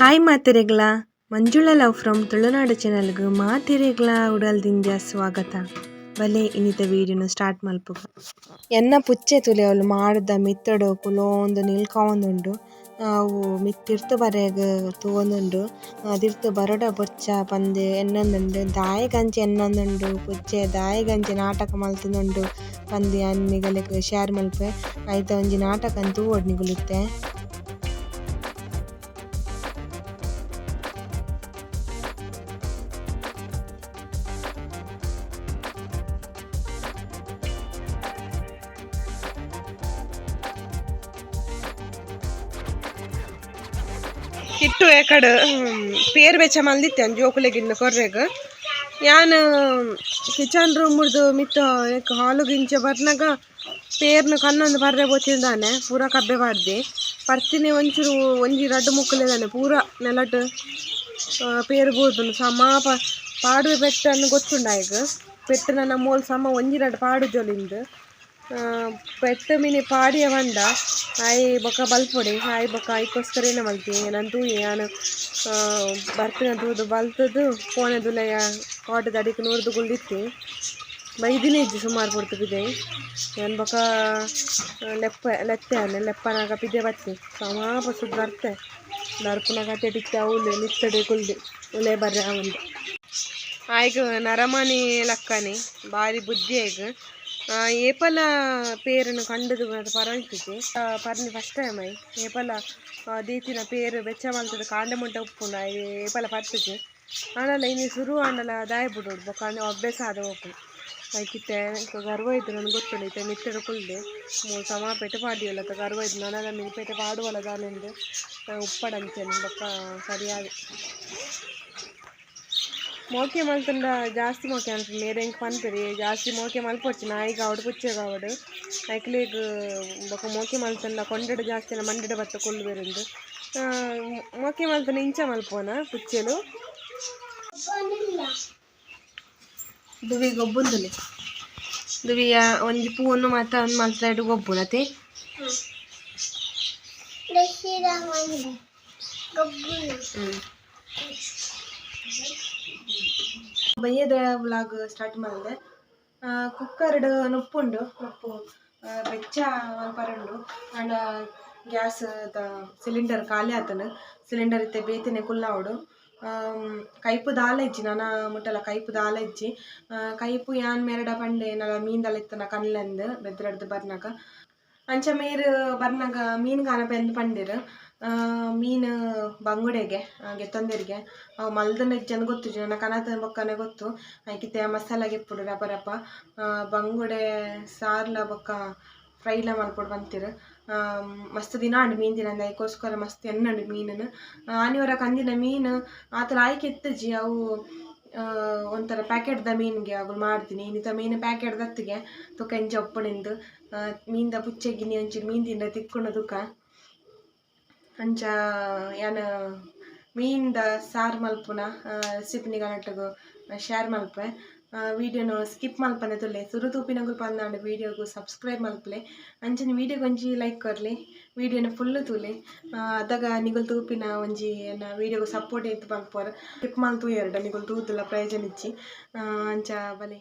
Hi ಮಾತೆರೆಗ್ಲ. Manjula love from Tulunadu ಚಾನಲ್ಗ್ ಮಾತೆರೆಗ್ಲ ಉಡಲ್ದಿಂದ ಸ್ವಾಗತ. ಬಲೆ, ಇನ್ನಿತ ವೀಡಿಯೋನ ಸ್ಟಾರ್ಟ್ ಮಲ್ಪುಗ ಎನ್ನ ಪುಚ್ಚೆ ತುಲೆ ಅವಳು ಮಾಡ್ದ ಮಿತ್ತಡು ಕುಲೋಂದು ನಿಲ್ಕೊಂದುಂಡು. ಅವು ಮಿತ್ತಿರ್ತು ಬರೆಗ್ ತೂವೊಂದುಂಡು. ಅದಿರ್ತು ಬರೋಡ ಬೊಚ್ಚ ಪಂದೆ ಎನ್ನೊಂದುಂಡು. ದಾಯ ಗಂಜಿ ಎನ್ನೊಂದುಂಡು. ಪುಚ್ಚೆ, ದಾಯ ಗಂಜಿ ನಾಟಕ ಮಲ್ತಿನುಂಡು. ಪಂದೆ ಅನ್ನಿಗಳಿಗೆ ಶೇರ್ ಮಲ್ಪೆ. ಐತ ಒಂಜಿ ನಾಟಕ ಅಂತೂ ನಿಗುಲುತ್ತೆ ಪೇರ್ ಬೆಚ್ಚ ಮಲ್ದಿತ್ತೆ ಜೋಕುಲೆಗಿನ್ನ ಕೊರ್ರೆಗ್. ಯಾನ್, ಕಿಚನ್ ರೂಮ್ದು ಮಿತ್ತ ಏಕ್ ಹಾಲು ಗಿಂಚ ಬರ್ನಾಗ ಪೇರ್ನ ಕನ್ನೊಂದು ಬರ್ರೆ ಬೋಚಿಂದಾನೆ, ಪೂರ ಕಬ್ಬೆ ಪಾಡ್ದೆ ಪರ್ತಿನಿ ಒಂಚೂರು, ಒಂಜಿ ರಡ್ಡು ಮುಕ್ಕಲೆದಾನೆ, ಪೂರ ನೆಲಟ್ ಪೇರು ಬೋದುಂಡು ಸಮ ಪಾಡುವೆ ಪೆಟ್ಟನ್ನು ಗೊತ್ತುಂಡ ಈಗ? ಪೆಟ್ಟು ನನ್ನ ಮೋಲ್ ಸಮ ಒಂಜಿ ರಡ್ಡು ಪಾಡು ಜೊಲಿಂದು ಪೆಟ್ಟು ಮಿನಿ ಪಾಡಿಯ ಬಂಡ ಆಯ್ ಬೊಕ ಬಲ್ಪೊಡೆ, ಆಯ್ ಬೊಕ ಐಕೋಸ್ಕರ ಏನ ಮಲ್ತಿ ತೂಯಿ ನಾನು ಬರ್ಪಿನ ತೂದು ಬಲ್ತದು ಫೋನೆ ದುಲೆಯ ಕಾಟದ ಅಡಿಕೆ ನೂರ್ದು ಗುಳ್ದಿತ್ತಿ ಬೈದಿನ ಇಜ್ಜಿ ಸುಮಾರು ಪೊಡ್ತು ಪಿದೆ ನಾನು ಬೊಕ, ಲೆಪ್ಪ, ಲೆತ್ತೆ ಅಲ್ಲ ಲೆಪ್ಪನಾಗ ಪಿದೆ ಬತ್ತಿ. ಸಮಾಪ ಸುದ್ ಬರ್ತೆ. ದರ್ಪನಾಗ ತೆಡಿತ್ತೆ ಅವಳು ನಿತ್ತಡೆ ಕುಲ್ದಿ ಉಲೆ ಬರ್ರೆ ಅವಂದು ಆಯ್ಗ ನರಮನಿ ಲಕ್ಕನಿ ಬಾರಿ ಬುದ್ಧಿ ಏಪಲ ಪೇರನ್ನು ಕಂಡದು ಪರವಂತಿಗೆ ಪರ್ನಿ ಫಸ್ಟ್ ಟೈಮ್ ಐ ಏಪಲ ದೀತಿನ ಪೇರು ಬೆಚ್ಚ ಮಲ್ತದ ಕಾಂಡ ಮುಂಟ ಉಪ್ಪುಂಡ ಏಪಲ ಪರ್ತುಜಿ ಆನಲ ಇನ್ನು ಶುರು ಆಂಡಲ ದಾಯ ಬಿಡೋಡು ಬೊಕ ಅಭ್ಯಾಸ ಆದ ಹೋಪು ಐಕಿತ್ತೆ ಗರ್ವ ಇದ್ದು ನನಗೆ ಗೊತ್ತಿಲ್ಲ ಇತ್ತೆ ಮಿತ್ತಡ ಕುಲ್ದೆ. ಸಮ ಪೆಟ್ಟು ಪಾಡಿಯಲ್ಲ ಗರ್ವ ಇದ್ದು ನನಗ ಮಿನಿ ಪೆಟ್ಟು ಪಾಡುವಲ್ಲ ದಾನೆಂದು. ಉಪ್ಪಡಂಚೇನೆ ಬೊಕ್ಕ ಸರಿಯಾಗಿ. ಮೋಕೆ ಮಲ್ತಂಡ ಜಾಸ್ತಿ ಮೋಕೆ ಅನ್ಪ ಮೇರೆ ಹೆಂಗೆ ಪನ್ಪೆರಿ ಜಾಸ್ತಿ ಮೋಕೆ ಮಲ್ಪೊಚ್ಚು ನಾಯಿಗೆ ಅವಡು ಪುಚ್ಚೆಗ ಅವಡು ಐಕ್ಲಿಗ್ ಬೊಕ ಮೋಕೆ ಮಲ್ತಂಡ ಕೊಂಡೆಡು ಜಾಸ್ತಿ ಮಂಡೆಡ ಬತ್ತ ಕೊಲ್ಲು ಬೇರೆಂದು ಮೋಕೆ ಮಲ್ತನ ಇಂಚ ಮಲ್ಪೋನ ಪುಚ್ಚೆಲು ದುವಿ ಗೊಬ್ಬುಂದುಲೆ ದುವಿಯ ಒಂಜಿ ಪೂವನ್ನು ಮಾತ ಒಂದು ಮಲ್ತಾಡು ಗೊಬ್ಬುನತೆ ಹ್ಞೂ ಬಯ್ಯದ ವ್ಲಾಗ್ ಸ್ಟಾರ್ಟ್ ಮಾಡಿದೆ. ಕುಕ್ಕರ್ಡ್ ನೊಪ್ಪುಂಡು, ನೊಪ್ಪು ಬೆಚ್ಚ ಪರಂಡು ಆಂಡ ಗ್ಯಾಸ್ ಸಿಲಿಂಡರ್ ಖಾಲಿ ಆತನು ಸಿಲಿಂಡರ್ ಇತ್ತೆ ಬೇತಿನೆ ಕುಲ್ಲಾವಡು ಕೈಪು ದಾಲ ಇಜ್ಜಿ ನಾನ ಮುಟ್ಟಲ ಕೈಪು ದಾಲ ಇಜ್ಜಿ ಕೈಪು ಯಾನ್ ಮೇರಡ ಪಂಡೆ ನಲ ಮೀನ್ ದಾಲ ಇತ್ತನ ಕನ್ಲೆಂದು, ಬೆದ್ರಡ್ದು ಬರ್ನಾಗ. ಅಂಚ ಮೇರ್ ಬರ್ನಾಗ ಮೀನ್ ಗಾನ ಬೆಂದು ಪಂಡಿರು. ಮೀನು ಬಂಗುಡೆಗೆ ಗೆತ್ತಂದಿರಿಗೆ ಅವು ಮಲ್ದನ ಜನ ಗೊತ್ತು, ಜನ ಕನತ ಬೊಕ್ಕನೆ ಗೊತ್ತು. ಐಕಿತ್ತೆ ಮಸಾಲಾಗೆ ಪುಡು ರಪ ರಪ. ಬಂಗುಡೆ, ಸಾರ್ಲ, ಬೊಕ್ಕ ಫ್ರೈಲ ಮಲ್ಪೊಡು ಬಂತಿರು. ಮಸ್ತ್ ದಿನ ಅಂಡು ಮೀನ್ ದಿನ ಅದಕ್ಕೋಸ್ಕರ ಮಸ್ತ್ ಎನ್ನಂಡು ಮೀನನ್ನು. ಆನಿವರ ಕಂದಿನ ಮೀನು ಆತಲ ಆಯ್ಕೆ ಎತ್ತಜಿ ಅವು ಒಂಥರ ಪ್ಯಾಕೆಟ್ದ ಮೀನಿಗೆ ಅವು ಮಾಡ್ತೀನಿ. ಇನ್ನಿತ ಮೀನು ಪ್ಯಾಕೆಟ್ ದತ್ತಿಗೆ ತುಕ ಎಂಚ ಒಪ್ಪಣಿಂದು ಮೀನ್ದ ಪುಚ್ಚೆಗಿನಿ ಒಂಚೂರು ಮೀನ್ ದಿನ ತಿಕ್ಕೊಂಡು ತುಕ ಅಂಚ ಯಾನ್ ಮೀನ್ದ ಸಾರು ಮಲ್ಪುನ ರೆಸಿಪಿನಿ ಕನೆಕ್ಟ್ಗು ಶೇರ್ ಮಲ್ಪೆ. ವೀಡಿಯೋನು ಸ್ಕಿಪ್ ಮಲ್ಪನೆ ತುಲೆ ಸುರು ತೂಪಿನಗು ಪಂದಾಂಡು ವೀಡಿಯೋಗು ಸಬ್ಸ್ಕ್ರೈಬ್ ಮಲ್ಪಲೆ. ಅಂಚನೆ ವಿಡಿಯೋ ಒಂಜಿ ಲೈಕ್ ಕೊರ್ಲಿ, ವೀಡಿಯೋನ ಫುಲ್ ತೂಲೆ ಅದಾಗ ನಿಗುಲ್ ತೂಪಿನ ಒಂಜಿ ಏನ, ವಿಡಿಯೋಗು ಸಪೋರ್ಟ್ ಇತ್ತು ಮಲ್ಪೊರ ಸ್ಕಿಪ್ ಮಲ್ತು ಎರಡು ನಿಗುಲ್ ತೂತುಲ್ಲ ಪ್ರಯೋಜನ ಇಚ್ಚಿ. ಅಂಚ ಬಲೆ.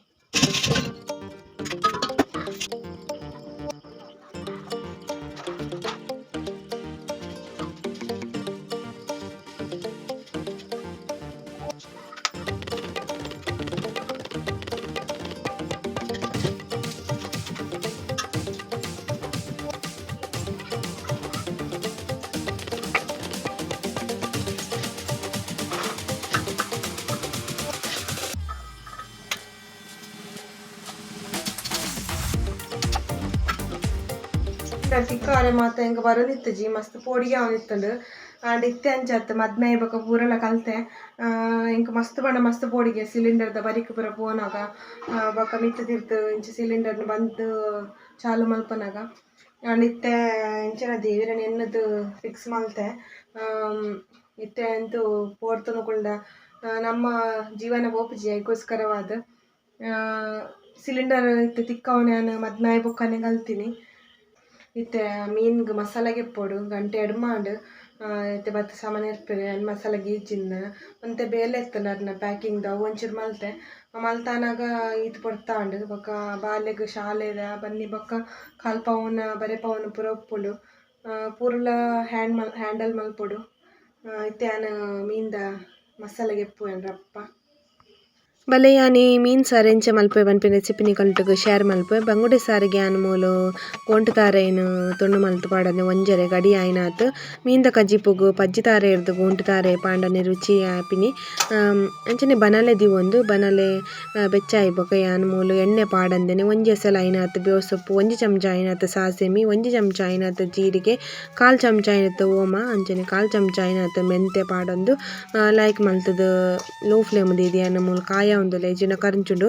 ತಿಕ್ಕಾರೆ ಮಾತ ಎಂಕ ಬರೋದಿತ್ತಜಿ ಮಸ್ತ್ ಪೋಡಿಗೆ ಅವನಿತ್ತಂಡು ಆಂಡ ಇತ್ತೆ ಅಂಚತ್ತ ಮದ್ಮೆ ಇವಾಗ ಪೂರೆಲ್ಲ ಕಲಿತೆ ಎಂಕ್ ಮಸ್ತ್ ಬಣ್ಣ ಮಸ್ತ್ ಪೋಡಿಗೆ ಸಿಲಿಂಡರ್ದ ಬರಿಕ್ ಪೂರ ಪೋನಾಗ ಬೊಕ ಮಿತ್ತ ತಿರ್ತ್ ಇಂಚ ಸಿಲಿಂಡರ್ನ ಬಂದು ಚಾಲು ಮಲ್ಪನಾಗ ಆ್ಯಂಡ್ ಇತ್ತೆ ಇಂಚನ ದೇವಿರ ಎನ್ನದು ಫಿಕ್ಸ್ ಮಲ್ತೆ ಇತ್ತೆ ಅಂತೂ ಪೋರ್ತುನು ಕುಂಡ ನಮ್ಮ ಜೀವನ ಓಪಜಿ ಐಗೋಸ್ಕರವಾದ ಸಿಲಿಂಡರ್ ಇತ್ತೆ ತಿಕ್ಕವನೆ ಮದ್ಮೆ ಬೊಕ್ಕನೆ ಕಲ್ತೀನಿ ಇತ್ತೆ ಮೀನ್ಗೆ ಮಸಾಲೆಗೆ ಪೊಡು, ಗಂಟೆ ಎಡ್ಮಾಂಡ್ ಇತ್ತೆ ಬತ್ತ ಸಾಮಾನು ಇರ್ಪೆರ್ ಮಸಾಲೆ ಗೀಜಿಂದ ಮತ್ತೆ ಬೇಲೆ ಇತ್ತಲ್ಲ ಅದನ್ನ ಪ್ಯಾಕಿಂಗ್ದ ಒಂಚೂರು ಮಲ್ತೆ. ಮಲ್ತಾನಾಗ ಈತ್ ಬಕ್ಕ ಬೊಕ ಬಾಲೆಗ್ ಶಾಲೆದ ಬನ್ನಿ ಬೊಕ್ಕ ಕಾಲ್ ಪವನ, ಬರೆ ಪವನ ಪೂರ ಉಪ್ಪುಂಡು. ಪೂರ್ಲ ಹ್ಯಾಂಡ್ ಮಲ್, ಹ್ಯಾಂಡಲ್ ಮಲ್ಪೊಡು. ಇತ್ತೆ ಮೀನ್ ಮೀನ್ದ ಮಸಾಲೆಗೆ ರಪ್ಪ. ಬಲೆ ಯಾನಿ, ಮೀನ್ ಸಾರು ಮಲ್ಪೆ ರೆಸಿಪಿನಿ ಕಲ್ಟುಗು ಶೇರ್ ಮಲ್ಪೆ, ಬಂಗುಡೆ ಸಾರಿಗೆ ಯಾನ್ ಮೂಲು, ಗೋಂಟು ತಾರೆನ್ ತೊಂಡು ಮಲ್ತು ಪಾಡನೆ, ಒಂಜರೆ, ಗಡಿ ಆಯ್ನಾತ್. ಮೀನ್ದ ಕಜ್ಜಿಪುಗು ಪಜ್ಜಿ ತಾರೆ ಇರ್ದು, ಗುಂಟು ತಾರೆ, ಪಾಂಡನೆ, ರುಚಿ ಆಪಿನಿ. ಅಂಚನೆ ಬನಲೆ ದಿವೊಂದು, ಬನಲೆ ಬೆಚ್ಚ ಬೆಚ್ಚಾಯಿ ಬೊಕ ಯಾನ್ ಮೂಲು, ಎಣ್ಣೆ ಪಾಡಂದೆನೆ, ಒಂಜಿ ಸಲ ಆಯ್ನಾತ್, ಬೇವು ಒಂಜಿ ಚಮಚ ಆಯ್ನಾತ್, ಸಾಸೆಮಿ, ಒಂಜಿ ಚಮಚ ಆಯ್ನಾತ್, ಜೀರಿಗೆ, ಕಾಲ್ ಚಮಚ ಆಯ್ನಾತ್, ಓಮ, ಅಂಚನೆ ಕಾಲ್ ಚಮಚ ಆಯ್ನಾತ್, ಮೆಂತೆ ಪಾಡೊಂದು ಲೈಕ್ ಮಲ್ತದ, ಲೋ ಫ್ಲೇಮ್ ದಿ ಯಾನ್ ಮೂಲು, ಕಾಯ ಉಂದು ಲೇಜಿನ ಕರಂಚುಂಡು.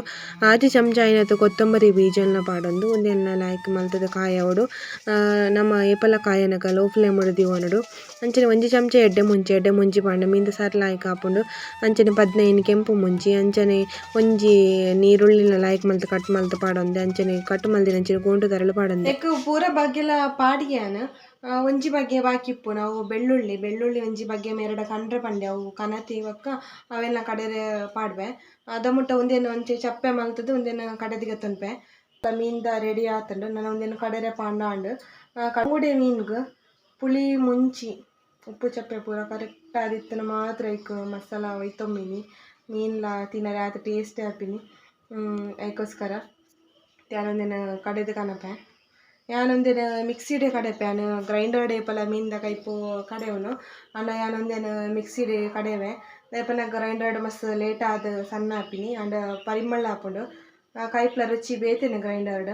ಆಜಿ ಚಮಚ ಆಯ್ನಾತ್ ಕೊತ್ತಂಬರಿ ಬೀಜಲ್ನ ಪಾಡೊಂದು ಉಂದೆನ್ಲ ಲಾಯ್ಕ್ ಮಲ್ತುದು ಕಾಯವುಡು ನಮ ಏಪಲ ಕಾಯನಕ ಲೋ ಫ್ಲೇಮ್ ದಿವೊನಡು ಅಂಚನೆ ಒಂಜಿ ಚಮಚ ಎಡ್ಡೆ ಮುಂಚೆ, ಎಡ್ಡೆ ಮುಂಚಿ ಪಾಂಡ, ಮಿಂದ ಸಾರ್ ಲಾಯ್ಕ್ ಆಪುಂಡು. ಅಂಚನೆ ಪದ್ನೈನ್ ಕೆಂಪು ಮುಂಚಿ, ಅಂಚನೆ ಒಂಜಿ ನೀರುಳ್ಳಿನ ಲಾಯ್ಕ್ ಮಲ್ತ್, ಕಟ್ ಮಲ್ತ್ ಪಾಡೊಂದೆ. ಅಂಚನೆ ಕಟ್ ಮಲ್ದಿನ ಅಂಚನೆ ಗೋಂಟು ತರಲು ಪಾಡೊಂದೆ ಪೂರ ಬಗ್ಗೆಲ ಪಾಡಿಯಾನ ಒಂಜಿ ಬಗ್ಗೆ ಬಾಕಿಪ್ಪು, ನಾವು ಬೆಳ್ಳುಳ್ಳಿ ಬೆಳ್ಳುಳ್ಳಿ ಒಂಜಿ ಬಗ್ಗೆ ಮೇರಡ ಕಂಡ್ರೆ ಪಂಡೆ, ಅವು ಕನತಿ ಬೊಕ್ಕ ಅವೆಲ್ಲ ಕಡೆರೆ ಪಾಡ್ವೆ. ದಮುಟ ಒಂದೇನು ಒಂಚೆ ಚಪ್ಪೆ ಮಲ್ತದು ಒಂದೇನು ಕಡೆದಿಗೆ ತೊನ್ಪೆ. ಮೀನ್ದ ರೆಡಿ ಆತುಂಡು, ನಾನು ಒಂದೇನು ಕಡೆರೆ ಪಾಂಡಾಂಡು. ಕಂಗುಡೆ ಮೀನ್ಗ್ ಪುಳಿ ಮುಂಚಿ, ಉಪ್ಪು ಚಪ್ಪೆ ಪೂರ ಕರೆಕ್ಟ್ ಆದಿತ್ತನ ಮಾತ್ರ ಐಕ್ ಮಸಾಲ ಒಯ್ತೊಮ್ಮಿನಿ ಮೀನ್ಲ ತಿನ್ನರೆ ಆತ ಟೇಸ್ಟ್ ಆಪಿನಿ. ಐಕೋಸ್ಕರ. ತ್ಯಾನೊಂದೇನು ಕಡೆದು ಕನಪೆ. ಯಾನೊಂದಿನ ಮಿಕ್ಸಿಡೆ ಕಡೆಪೆ ಯಾನ್ ಗ್ರೈಂಡರ್ ಪಲ ಮೀನ್ದ ಕೈಪು ಕಡೆವನು. ಆಂಡ ಯಾನೊಂದೇನು ಮಿಕ್ಸಿಡ್ ಕಡೆವೆ. ದಾಯೆಪನ ಗ್ರೈಂಡರ್ಡ್ ಮಸ್ತ್ ಲೇಟ್ ಆದ್ ಸಣ್ಣ ಹಾಪಿನಿ. ಆಂಡ ಪರಿಮಳ ಆಪುಂಡು ಆ, ಕೈಪ್ಲ ರುಚಿ ಬೇತೇನೆ ಗ್ರೈಂಡರ್ಡ್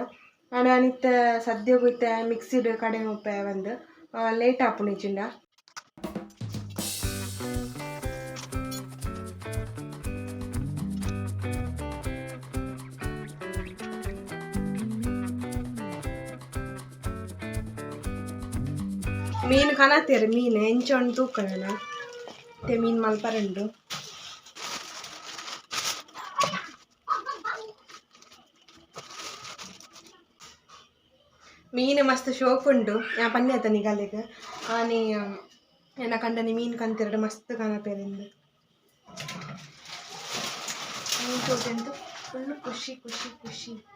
ಆಂಡ ಅನಿತ್ತ ಇತ್ತೆ ಸದ್ಯಗು ಮಿಕ್ಸಿಡ್ ಕಡೆ ಮುಪ್ಪೆ ಒಂದ್ ಲೇಟ್ ಆಪುಂಡು ಮೀನು ಕಾಣತ್ತೀರಿ ಮೀನು ಎಂಚೊಂಡು ತೂಕನ ಮತ್ತೆ ಮೀನು ಮಲ್ಪರಂಡು ಮೀನು ಮಸ್ತ್ ಶೋಕ್ ಉಂಡು. ಯಾ ಪನ್ನೆ ಆತ ಆನಿ ಆನೆ ಎನ್ನ ಕಂಡನಿ ಮೀನು ಕಂತಿರಡು ಮಸ್ತ್ ಕಾಣಪೇರಿಂದು ಮೀನು ತೋಟಂತು ಫುಲ್ ಖುಷಿ ಖುಷಿ ಖುಷಿ.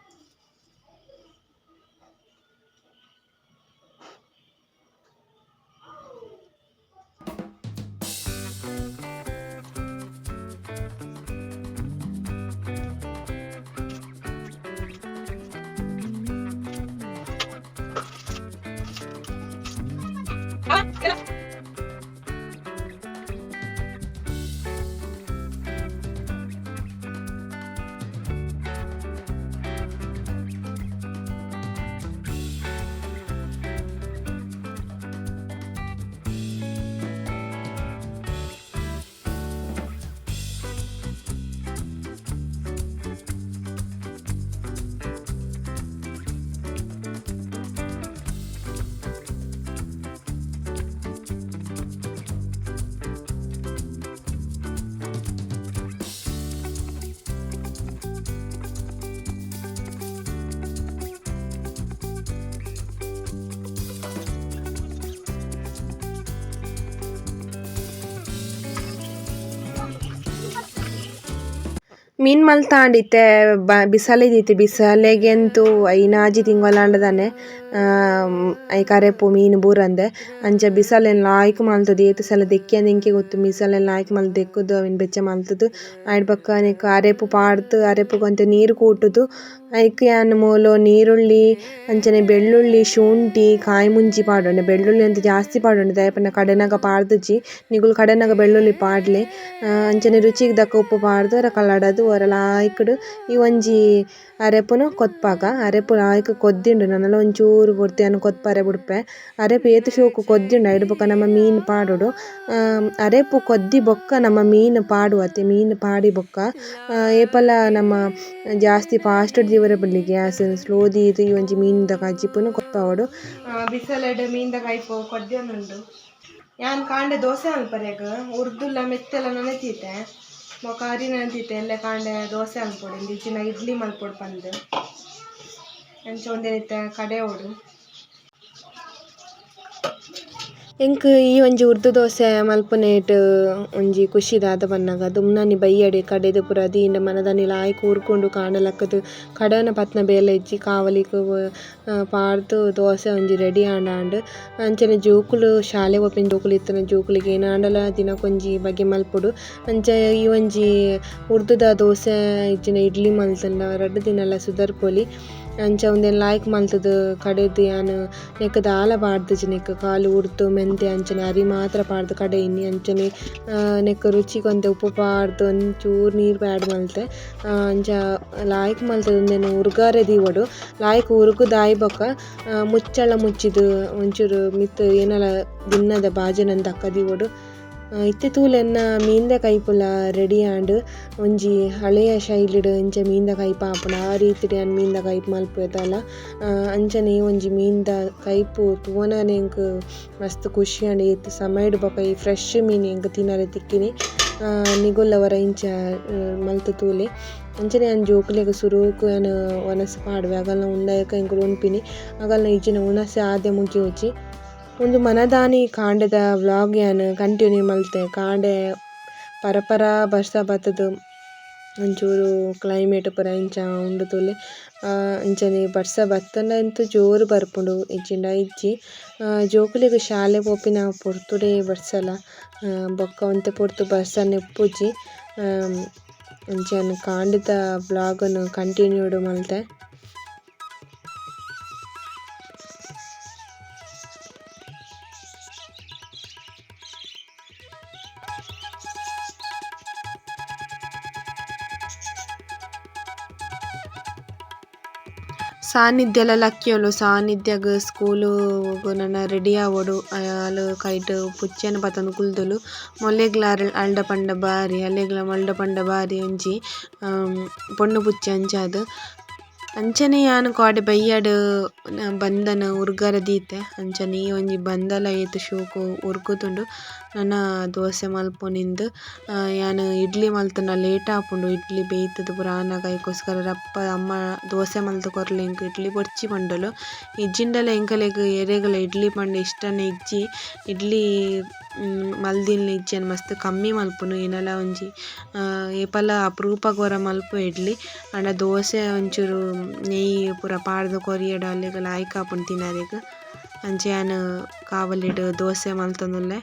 给他 ಮೀನ್ ಮಲ್ತಾಂಡಿತ್ತೆ ಬ ಬಿಸಲಿದಿತ್ತೆ ಬಿಸಲೆಗೆಂತು ಐನಾಜಿ ತಿಂಗೊಲಾಂಡದನೆ ಐ ಪು ಮೀನ್ ಬೂರಂದೆ ಅಂಚ ಬಿಸಲೆನ್ ಲಾಯ್ಕ್ ಮಲ್ತುದು ಏತ್ ಸಲ ದೆಕ್ಕಿಯಂದ್ ಎಂಕೆ ಗೊತ್ತು ಬಿಸಲೆನ್ ಲಾಯ್ಕ್ ಮಲ್ತ್ ದೆಕ್ಕುದು ಅವೆನ್ ಬೆಚ್ಚ ಮಲ್ತುದು ಆಯ್ಡ್ ಬೊಕ್ಕ ನೆಕ್ಕ್ ಅರೆಪು ಪಾಡ್ದ್ ಅರೆಪುಗ್ ಒಂತೆ ನೀರು ಕೂಟುದು ಐಕ್ ಯಾನ್ ಮೂಲು ನೀರುಳ್ಳಿ ಅಂಚನೆ ಬೆಳ್ಳುಳ್ಳಿ ಶುಂಠಿ ಕಾಯಿ ಮುಂಜಿ ಪಾಡೊಂಡೆ ಬೆಳ್ಳುಳ್ಳಿ ಎಂತ ಜಾಸ್ತಿ ಪಾಡೊಂಡೆ ದಾಯೆಪಂಡ ಕಡೆನಗ ಪಾಡ್ದುಜಿ ನಿಗುಲು ಕಡೆನಗ ಬೆಳ್ಳುಳ್ಳಿ ಪಾಡ್ಲೆ ಅಂಚನೆ ರುಚಿಗ್ ದಕ್ಕ ಉಪ್ಪು ಪಾಡ್ದ್ ಒರ ಕಲಡದು ಒರ ಲಾಯ್ಕ್ಡ್ ಈ ಒಂಜಿ ಅರೆಪುನು ಕೊತ್ಪಾಕ ಅರೆಪು ಲಾಯ್ಕ್ ಕೊದ್ದಿಂಡು ನನ್ನಲ ಒಂಚೂರು ಕೊರ್ತಿಯನ್ ಕೊತ್ಪಾರೆ ಬುಡ್ಪೆ. ಅರೆಪು ಏತ್ ಶೋಕು ಕೊದ್ದಿಂಡು ಐಡ್ ಬೊಕ ನಮ ಮೀನ್ ಪಾಡೊಡು. ಅರೆಪು ಕೊದ್ದಿ ಬೊಕ್ಕ ನಮ ಮೀನ್ ಪಾಡುವತ್ತೆ, ಮೀನ್ ಪಾಡಿ ಬೊಕ್ಕ. ಏಪಲ ನಮ್ಮ ಜಾಸ್ತಿ ಫಾಸ್ಟ್ ದಿವರೆ ಬಲ್ಲಿಗೆ ಗ್ಯಾಸ್ ಸ್ಲೋ ದೀದ್ ಈ ಒಂಜಿ ಮೀನ್ದ ಕಜ್ಜಿಪುನು ಕೊತ್ತವಡು ಬಿಸಲೆಡ್ ಮೀನ್ದ ಕೈಪು ಉಂಡು ಯಾನ್ ಕಾಂಡೆ ದೋಸೆ ಅಲ್ಪರೆಗ್ ಉರ್ದುಲ್ಲ ಮೆತ್ತೆಲ ನೆನೆತೀತೆ ಬೊಕ ಅರಿ ನೆನೆತೀತೆ ಎಲ್ಲ ಕಾಂಡೆ ದೋಸೆ ಅಲ್ಪೊಡು ಇಂದಿಜ್ಜಿನ ಇಡ್ಲಿ ಮಲ್ಪೊಡು ಪಂದ್. ಎಂಕ್ ಈ ಒಂಜಿ ಉರ್ದು ದೋಸೆ ಮಲ್ಪುನೇಟ್, ಒಂಜಿ ಖುಷಿ ದಾದ ಬನ್ನಾಗ ದುಮ್ನ ನಿ ಬೈಯಡೆ, ಕಡೆದ ಪುರ ದೀಂಡ ಮನದ ಲಾಯ್ಕ್ ಕೂರ್ಕೊಂಡು ಕಾಣಲಕ್ಕದು. ಕಡನ ಪತ್ನ ಬೇಲೆ ಇಜ್ಜಿ ಕಾವಲಿಗ್ ಪಾರ್ದು ದೋಸೆ ಒಂಜಿ ರೆಡಿ ಆಂಡಾಂಡ್. ಅಂಚನೆ ಜೋಕುಲು, ಶಾಲೆ ಒಪ್ಪಿನ ಜೋಕುಲು ಇತ್ತನ ಜೋಕುಲಿಗೆ ಏನಾಂಡಲ ದಿನಕೊಂಜಿ ಬಗೆ ಮಲ್ಪುಡು. ಅಂಚ ಈ ಒಂಜಿ ಉರ್ದುದ ದೋಸೆ ಇಜ್ಜಿನ ಇಡ್ಲಿ ಮಲ್ತುಂಡ, ರಡ್ಡ್ ದಿನಲ್ಲ ಸುದರ್ಪೊಲಿ. ಅಂಚ ಉಂದೆನ್ ಲಾಯ್ಕ್ ಮಲ್ತುದು ಕಡೆದ್ ಯಾನ್ ನೆಕ್ ದಾಲ ಪಾಡ್ದಿಜಿ ನೆಕ್ ಕಾಲು ಉರ್ದು ಮೆಂತೆ ಅಂಚನೆ, ಅರಿ ಮಾತ್ರ ಪಾಡ್ದ್ ಇನ್ನಿ ಅಂಚನೆ ನೆಕ್ಕ್ ನೆಕ್ ರುಚಿಗ್ ಒಂತೆ ಉಪ್ಪು ಪಾಡ್ದ್, ಒಂಚೂರು ನೀರ್ ಪ್ಯಾಡ್ ಮಲ್ತೆ ಅಂಚ ಲಾಯ್ಕ್ ಮಲ್ತುದು ಉಂದೆನ್ ಉರ್ಗಾರೆ ದೀವೊಡು ಲಾಯ್ಕ್ ಉರುಗು ದಾಯಿ ಬೊಕ ಮುಚ್ಚಳ ಮುಚ್ಚಿದ್, ಒಂಚೂರು ಮಿತ್ತ್ ಏನಲ ದಿನ್ನದ ಬಾಜನನ್ ದಕ್ಕ ದೀವೊಡು ಇತ್ತೆ ತೂಲೆನ್ನ ಮೀನ್ದ ಕೈಪುಲ ರೆಡಿ ಆಂಡ್ ಒಂಜಿ ಹಳೆಯ ಶೈಲಿಡ್ ಇಂಚ ಮೀನ್ದ ಕೈಪ ಆಪುಂಡು ಆ ರೀತಿಡ್ ಯಾನ್ ಮೀನ್ದ ಕೈಪ್ ಮಲ್ಪುವೆತಲ ಆ, ಅಂಚನೆ ಒಂಜಿ ಮೀನ್ದ ಕೈಪು ತೂವನನೆ ಎಂಕ್ ಮಸ್ತ್ ಖುಷಿ ಆಂಡ್ ಏತ್ ಸಮಯಡ್ ಬೊಕ ಈ ಫ್ರೆಶ್ ಮೀನ್ ಎಂಕ್ ತಿನರೆ ತಿಕ್ಕಿನಿ. ಆ, ನಿಗುಲ್ಲವರ ಇಂಚ ಮಲ್ತ್ ತೂಲೆ. ಅಂಚನೆ ಯಾನ್ ಜೋಕುಲೆಗ್ ಸುರುಕು ಯಾನ್ ವನಸ್ ಪಾಡ್ವೆ. ಅಗಲ್ನ ಉಂದಾಯಕ ಎಂಕುಲು ಉನ್ಪಿನಿ ಅಗಲ್ನ ಇಜ್ಜಿನ ಉಣಸೆ ಆದೆ ಮುಗಿ ಉಜಿ ಒಂದು ಮನದಾನಿ ಕಾಂಡೆದ ವ್ಲಾಗ್ ಯಾನ್ ಕಂಟಿನ್ಯೂ ಮಲ್ತೆ. ಕಾಂಡೆ ಪರಪರ ಬರ್ಸ ಬತ್ತುದು. ಒಂಚೂರು ಕ್ಲೈಮೇಟ್ ಪೂರ ಇಂಚ ಉಂಡು ತೂಲೆ. ಅಂಚನೆ ಬರ್ಸ ಬತ್ತಂಡ ಅಂತು ಜೋರು ಬರ್ಪುಂಡು ಇಜ್ಜಿಂಡ ಇಜ್ಜಿ. ಜೋಕುಲೆಗ್ ಶಾಲೆ ಪೋಪಿನ ಪೊರ್ತುಡೆ ಬರ್ಸಲ ಬೊಕ್ಕ ಒಂತೆ ಪೊರ್ತು ಬರ್ಸ ನೆಪ್ಪುಜಿ ಅಂಚನೆ ಕಾಂಡೆದ ವ್ಲಾಗನ್ ಕಂಟಿನ್ಯೂಡ್ ಮಲ್ತೆ. ಸಾನ್ನಿಧ್ಯಲ ಲಕ್ಕಿಯೊಲು ಸಾನ್ನಿಧ್ಯಗ್ ಸ್ಕೂಲು ನನ್ನ ರೆಡಿ ಆವೊಡು ಅಲ್ ಕೈಟ್ ಪುಚ್ಚೆನ್ ಪತೊಂದು ಕುಲ್ದೊಲು ಮೊಲ್ಲೆಗ್ಲ ಅರ್- ಅಲ್ಡ ಪಂಡ ಬಾರಿ ಅಲ್ಲೆಗ್ಲ ಮಲ್ಡ ಪಂಡ ಬಾರಿ ಒಂಜಿ ಆಮ್, ಪೊಣ್ಣು ಪುಚ್ಚೆ ಅಂಚಾದ್ ಅಂಚನೆ ಯಾನ್ ಕಾಡೆ ಬಯ್ಯಡ್ ಬಂದನ ಉರ್ಗರ ದೀತೆ ಅಂಚನೆ ಈ ಒಂಜಿ ಬಂದಲ ಏತ್ ಶೋಕು ಉರ್ಗುದುಂಡು ನನ ದೋಸೆ ಮಲ್ಪೊನಿಂದ್ ಆ, ಯಾನ್ ಇಡ್ಲಿ ಮಲ್ತುನ ಲೇಟ್ ಆಪುಂಡು ಇಡ್ಲಿ ಬೇಯ್ತುದು ಪೂರ ಆನಗ ರಪ್ಪ ಅಮ್ಮ ದೋಸೆ ಮಲ್ತ್ ಕೊರ್ಲೆ ಎಂಕ್ ಇಡ್ಲಿ ಬೊರ್ಚಿ ಪಂಡುಲು. ಇಜ್ಜಿಂಡಲ ಎಂಕಲೆಗ್ ಎರೆಗ್ಲ ಇಡ್ಲಿ ಪಂಡ ಇಷ್ಟನೆ ಇಜ್ಜಿ ಇಡ್ಲಿ ಮ್, ಮಲ್ದಿನ್ಲ ಇಜ್ಜಿ ಮಸ್ತ್ ಕಮ್ಮಿ ಮಲ್ಪುನು ಏನಲ ಒಂಜಿ. ಏಪಲ ಅಪರೂಪಗ್ ವರ ಮಲ್ಪು ಇಡ್ಲಿ. ಆಂಡ ದೋಸೆ ಒಂಚೂರು ನೆಯ್ಯಿ ಪೂರ ಪಾಡ್ದ್ ಕೊರಿಯಡ್ ಅಲೆಗ್ ಲಾಯ್ಕ್ ಆಪುಂಡು ತಿನರೆಗ್ ಅಂಚ ಯಾನ್ ಕಾವಲಿಡ್ ದೋಸೆ ಮಲ್ತೊಂದುಲ್ಲೆ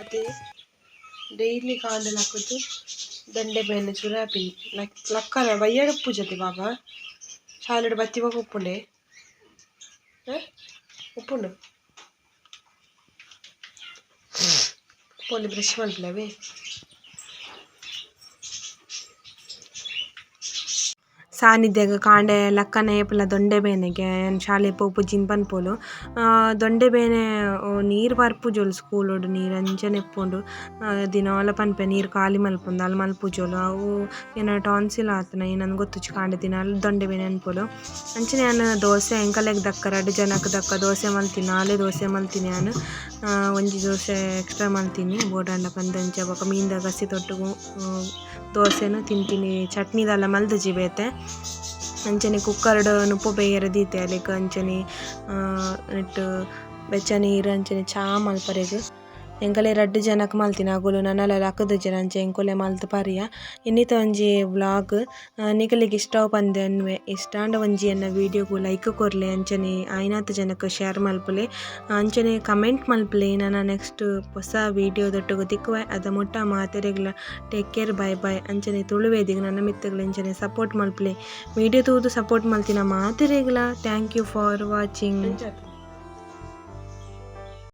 ಅದೇ ಡೈಲಿ ಕಾಂಡಲ ಹಾಕುದು ದಂಡೆ ಬೇನೆ ಚುರಾಪಿನಿ ಲಕ್ ಲಕ್ಕನ ಬಯ್ಯಡ ಪೂಜತೆ ಬಾಬಾ ಶಾಲೆಡ್ ಬತ್ತಿ ಹೋಗಿ ಉಪ್ಪುಂಡೆ ಹ? ಉಪ್ಪುಂಡು ಪೋಲಿ ಸಾನ್ನಿಧ್ಯಗ್ ಕಾಂಡೆ ಲಕ್ಕನ ಏಪಲ ದೊಂಡೆ ಬೇನೆಗೆ ಶಾಲೆ ಪೋಪುಜಿನ್ ಪನ್ಪೊಲು ಪೋಲು. ದೊಂಡೆ ಬೇನೆ ನೀರ್ ಬರ್ಪುಜೊಲು ಸ್ಕೂಲುಡು ನೀರ್ ಅಂಚನೆ ಎಪ್ಪುಂಡು ಆ, ದಿನಾಲ ಪನ್ಪೆ ನೀರ್ ಖಾಲಿ ಮಲ್ಪುಂಡು ಅಲ್ ಮಲ್ಪುಜೊಲು ಅವು ಏನ ಟಾನ್ಸಿಲ್ ಆತನ ಏನಂದ್ ಗೊತ್ತುಜಿ ಕಾಂಡೆ ದಿನಾಲ ದೊಂಡೆ ಬೇನೆ ಅನ್ಪೊಲು ಅಂಚನೆ ದೋಸೆ ಎಂಕಲೆಗ್ ದಕ್ಕ ರಡ್ಡ್ ಜನಕ್ ದಕ್ಕ ದೋಸೆ ಮಲ್ತಿನಿ ನಾಲೆ ದೋಸೆ ಮಲ್ತಿನಿ ಆ, ಒಂಜಿ ದೋಸೆ ಎಕ್ಸ್ಟ್ರಾ ಮಲ್ತೀನಿ ಬೋಡಾಂಡ ಪಂದಂಚ ಬೊಕ ಮೀನ್ದ ಗಸಿ ತೊಟ್ಟುಗು ಆ, ದೋಸೆನು ತಿಂತೀನಿ. ಚಟ್ನಿದಲ್ಲ ಮಲ್ದು ಬೇತೆ ಅಂಚನೆ ಕುಕ್ಕರ್ಡ್ ನುಪ್ಪು ಬೇಯರೆ ದೀತೆ ಅಲೆಗ್ ಅಂಚನೆ ನೆಟ್ಟ್ ಬೆಚ್ಚ ನೀರು, ಅಂಚನೆ ಚಾ ಮಲ್ಪರೆಗ್ ಎಂಕಲೆ ರಡ್ಡ್ ಜನಕ್ ಮಲ್ತಿನಿ ಅಗುಲು ನನಲ ಜನ ಅಂಚ ಎಂಕುಲೆ ಮಲ್ತ್ ಪರಿಯ. ಇನ್ನಿತ ಒಂಜಿ ವ್ಲಾಗ್ ನಿಕಲಿಗೆ ಇಷ್ಟ ಪಂದೆ ಅನ್ವೆ ಇಷ್ಟಾಂಡ ಒಂಜಿ ಎನ್ನ ವೀಡಿಯೋಗು ಲೈಕ್ ಕೊರ್ಲೆ ಅಂಚನೆ ಆಯ್ನಾತ್ ಜನಕ್ ಶೇರ್ ಮಲ್ಪುಲೆ. ಅಂಚನೆ ಕಮೆಂಟ್ ಮಲ್ಪುಲೆ. ನನ್ನ ನೆಕ್ಸ್ಟ್ ಹೊಸ ವೀಡಿಯೋದೊಟ್ಟುಗು ತಿಕ್ಕುವೆ. ಅದ ಮುಟ್ಟ ಮಾತೆರೆಗ್ಲ ಟೇಕ್ ಕೇರ್, ಬೈ ಬೈ ಅಂಚನೆ ತುಳುವೇದಿಗೆ ನನ್ನ ಮಿತ್ತಗಳು ಅಂಚನೆ ಸಪೋರ್ಟ್ ಮಲ್ಪುಲೆ. ವಿಡಿಯೋ ತೂದು ಸಪೋರ್ಟ್ ಮಲ್ತಿನ ಮಾತೆರೆಗ್ಲ. Thank you for watching.